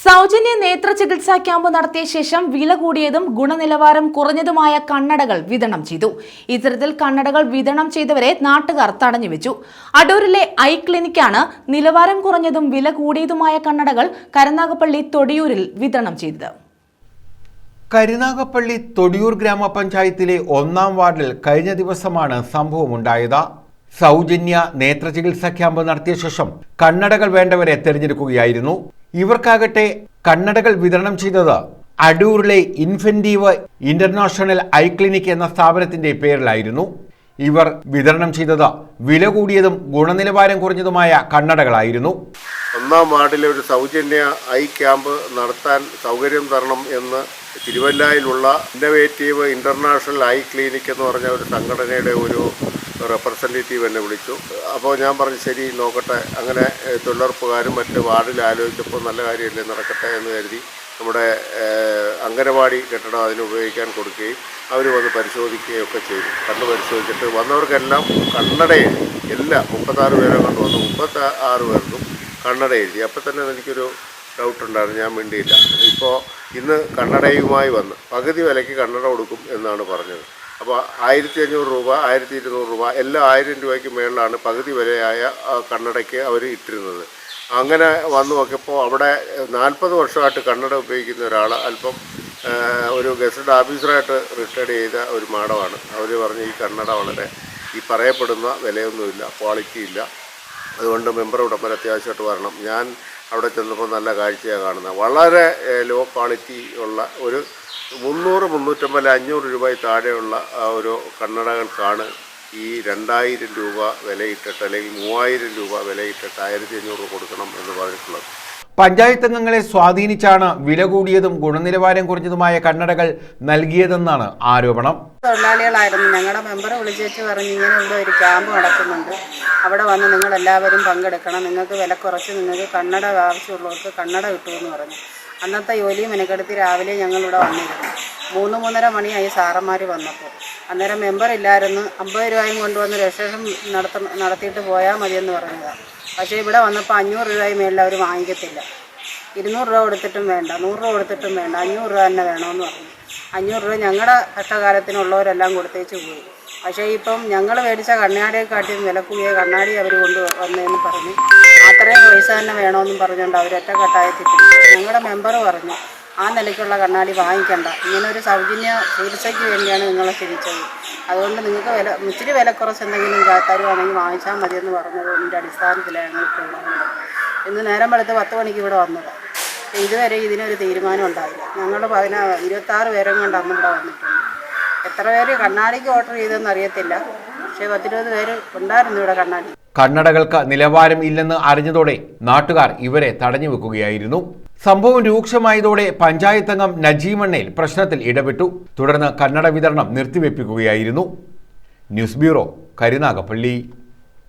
സൗജന്യ നേത്ര ചികിത്സാ ക്യാമ്പ് നടത്തിയ ശേഷം വില കൂടിയതും ഗുണനിലവാരം കുറഞ്ഞതുമായ കണ്ണടകൾ വിതരണം ചെയ്തു. ഇത്തരത്തിൽ കണ്ണടകൾ വിതരണം ചെയ്തവരെ നാട്ടുകാർ തടഞ്ഞു വെച്ചു. അടൂരിലെ ഐ ക്ലിനിക്കാണ് നിലവാരം കുറഞ്ഞതും വില കൂടിയതുമായ കണ്ണടകൾ കരുനാഗപ്പള്ളി തൊടിയൂരിൽ വിതരണം ചെയ്തത്. കരുനാഗപ്പള്ളി തൊടിയൂർ ഗ്രാമപഞ്ചായത്തിലെ ഒന്നാം വാർഡിൽ കഴിഞ്ഞ ദിവസമാണ് സംഭവമുണ്ടായത് സൗജന്യ നേത്ര ചികിത്സാ ക്യാമ്പ് നടത്തിയ ശേഷം കണ്ണടകൾ വേണ്ടവരെ തിരഞ്ഞെടുക്കുകയായിരുന്നു. ഇവർക്കാകട്ടെ കണ്ണടകൾ വിതരണം ചെയ്തത് അടൂരിലെ ഇൻഫെന്റീവ് ഇന്റർനാഷണൽ ഐ ക്ലിനിക് എന്ന സ്ഥാപനത്തിന്റെ പേരിലായിരുന്നു. ഇവർ വിതരണം ചെയ്തത് വില കൂടിയതും ഗുണനിലവാരം കുറഞ്ഞതുമായ കണ്ണടകളായിരുന്നു. ഒന്നാം വാർഡിലെ ഒരു സൗജന്യ ഐ ക്യാമ്പ് നടത്താൻ സൗകര്യം തരണം എന്ന് തിരുവല്ലയിലുള്ള ഇന്നവേറ്റീവ് ഇന്റർനാഷണൽ ഐ ക്ലിനിക് എന്ന് പറഞ്ഞ ഒരു സംഘടനയുടെ ഒരു റെപ്രസെന്റേറ്റീവ് എന്നെ വിളിച്ചു. അപ്പോൾ ഞാൻ പറഞ്ഞു ശരി നോക്കട്ടെ. അങ്ങനെ തൊഴിലുറപ്പുകാരും മറ്റ് വാർഡിൽ ആലോചിച്ചപ്പോൾ നല്ല കാര്യമല്ലേ നടക്കട്ടെ എന്ന് കരുതി നമ്മുടെ അംഗനവാടി കെട്ടിടം അതിന് ഉപയോഗിക്കാൻ കൊടുക്കുകയും അവർ വന്ന് പരിശോധിക്കുകയും ഒക്കെ ചെയ്തു. കണ്ണ് പരിശോധിച്ചിട്ട് വന്നവർക്കെല്ലാം കണ്ണട എഴുതി എല്ലാം മുപ്പത്താറ് പേരെ കൊണ്ട്. വന്നു മുപ്പത്തി ആറ് പേർക്കും കണ്ണട എഴുതി അപ്പോൾ തന്നെ എനിക്കൊരു ഡൗട്ടുണ്ടായിരുന്നു. ഞാൻ മിണ്ടിയില്ല. ഇപ്പോൾ ഇന്ന് കണ്ണടയുമായി വന്ന് പകുതി വിലയ്ക്ക് കണ്ണട കൊടുക്കും എന്നാണ് പറഞ്ഞത്. അപ്പോൾ ആയിരത്തി അഞ്ഞൂറ് രൂപ ആയിരത്തി ഇരുന്നൂറ് രൂപ എല്ലാം ആയിരം രൂപയ്ക്ക് മേളിലാണ് പകുതി വിലയായ കണ്ണടയ്ക്ക് അവർ ഇട്ടിരുന്നത്. അങ്ങനെ വന്നു നോക്കിയപ്പോൾ അവിടെ നാൽപ്പത് വർഷമായിട്ട് കണ്ണട ഉപയോഗിക്കുന്ന ഒരാൾ അല്പം ഒരു ഗസ്റ്റഡ് ഓഫീസറായിട്ട് റിട്ടയർഡ് ചെയ്ത ഒരു മാഡമാണ്. അവർ പറഞ്ഞ് ഈ കണ്ണട വളരെ ഈ പറയപ്പെടുന്ന വിലയൊന്നുമില്ല ക്വാളിറ്റി ഇല്ല. അതുകൊണ്ട് മെമ്പർ ഉടമ്പൽ അത്യാവശ്യമായിട്ട് വരണം. ഞാൻ അവിടെ ചെന്നപ്പോൾ നല്ല കാഴ്ചയാണ് കാണുന്നത്. വളരെ ലോ ക്വാളിറ്റി ഉള്ള ഒരു മുന്നൂറ് മുന്നൂറ്റമ്പത് അഞ്ഞൂറ് രൂപയിൽ താഴെയുള്ള ഒരു കണ്ണടകൾക്കാണ് ഈ രണ്ടായിരം രൂപ വിലയിട്ടിട്ട് അല്ലെങ്കിൽ മൂവായിരം രൂപ വിലയിട്ടിട്ട് ആയിരത്തി അഞ്ഞൂറ് കൊടുക്കണം എന്ന് പറഞ്ഞിട്ടുള്ളത്. പഞ്ചായത്ത് അംഗങ്ങളെ സ്വാധീനിച്ചാണ് വില കൂടിയതും ഗുണനിലവാരം കുറഞ്ഞതുമായ കണ്ണടകൾ നൽകിയതെന്നാണ് ആരോപണം. തൊഴിലാളികളായിരുന്നു. ഞങ്ങളുടെ മെമ്പറെ വിളിച്ചേച്ച് പറഞ്ഞു ഇങ്ങനെ ഇവിടെ ഒരു ക്യാമ്പ് നടക്കുന്നുണ്ട് അവിടെ വന്ന് നിങ്ങൾ എല്ലാവരും പങ്കെടുക്കണം. നിങ്ങൾക്ക് വില കുറച്ച് നിങ്ങൾക്ക് കണ്ണട ആവശ്യമുള്ളവർക്ക് കണ്ണട കിട്ടുമെന്ന് പറഞ്ഞു. അന്നത്തെ ജോലിയും മെനക്കെടുത്തി രാവിലെ ഞങ്ങളിവിടെ വന്നിരുന്നു. മൂന്ന് മൂന്നര മണിയായി സാറന്മാർ വന്നപ്പോൾ. അന്നേരം മെമ്പർ ഇല്ലായിരുന്നു. അമ്പത് രൂപയും കൊണ്ടുവന്ന് രജിസ്ട്രേഷൻ നടത്ത നടത്തിയിട്ട് പോയാൽ മതിയെന്ന് പറഞ്ഞതാണ് പക്ഷേ ഇവിടെ വന്നപ്പോൾ അഞ്ഞൂറ് രൂപയും മേളിൽ അവർ വാങ്ങിക്കത്തില്ല. ഇരുന്നൂറ് രൂപ കൊടുത്തിട്ടും വേണ്ട നൂറ് രൂപ കൊടുത്തിട്ടും വേണ്ട അഞ്ഞൂറ് രൂപ തന്നെ വേണമെന്ന് പറഞ്ഞു. അഞ്ഞൂറ് രൂപ ഞങ്ങളുടെ കഷ്ടകാലത്തിനുള്ളവരെല്ലാം കൊടുത്തേച്ച് പോയി. പക്ഷേ ഇപ്പം ഞങ്ങൾ മേടിച്ച കാട്ടി കൂടിയ കണ്ണാടി അവർ കൊണ്ട് വന്നതെന്ന് പറഞ്ഞു. അത്രയും പൈസ തന്നെ വേണമെന്നും പറഞ്ഞുകൊണ്ട് അവരൊറ്റ ഒറ്റക്കെട്ടായി ഞങ്ങളുടെ മെമ്പർ പറഞ്ഞു ആ നിലയ്ക്കുള്ള കണ്ണാടി വാങ്ങിക്കണ്ട. ഇങ്ങനെ ഒരു സൗജന്യ ചികിത്സയ്ക്ക് വേണ്ടിയാണ് നിങ്ങളെ ക്ഷണിച്ചത്. അതുകൊണ്ട് നിങ്ങൾക്ക് വില ഇച്ചിരി വിലക്കുറച്ച് എന്തെങ്കിലും തരുവാണെങ്കിൽ വാങ്ങിച്ചാൽ മതിയെന്ന് പറഞ്ഞതിന്റെ അടിസ്ഥാനത്തിലാണ് ഞങ്ങൾ വന്നത്. ഇന്ന് നേരം വെളുത്ത് പത്ത് മണിക്ക് ഇവിടെ വന്നത്. ഇതുവരെ ഇതിനൊരു തീരുമാനം ഉണ്ടായില്ല. ഞങ്ങൾ പതിനാ ഇരുപത്താറ് പേരും കൊണ്ട് അന്ന് ഇവിടെ വന്നിട്ടുണ്ട്. എത്ര പേര് കണ്ണാടിക്ക് ഓർഡർ ചെയ്തെന്ന് അറിയത്തില്ല. പക്ഷേ പത്തിരുപത് പേര് ഉണ്ടായിരുന്നു ഇവിടെ കണ്ണാടി. കണ്ണടകൾക്ക് നിലവാരം ഇല്ലെന്ന് അറിഞ്ഞതോടെ നാട്ടുകാർ ഇവരെ തടഞ്ഞു വെക്കുകയായിരുന്നു. സംഭവം രൂക്ഷമായതോടെ പഞ്ചായത്ത് അംഗം നജീമണ്ണയിൽ പ്രശ്നത്തിൽ ഇടപെട്ടു. തുടർന്ന് കന്നഡ വിതരണം നിർത്തിവെപ്പിക്കുകയായിരുന്നു. News bureau Karunagappally.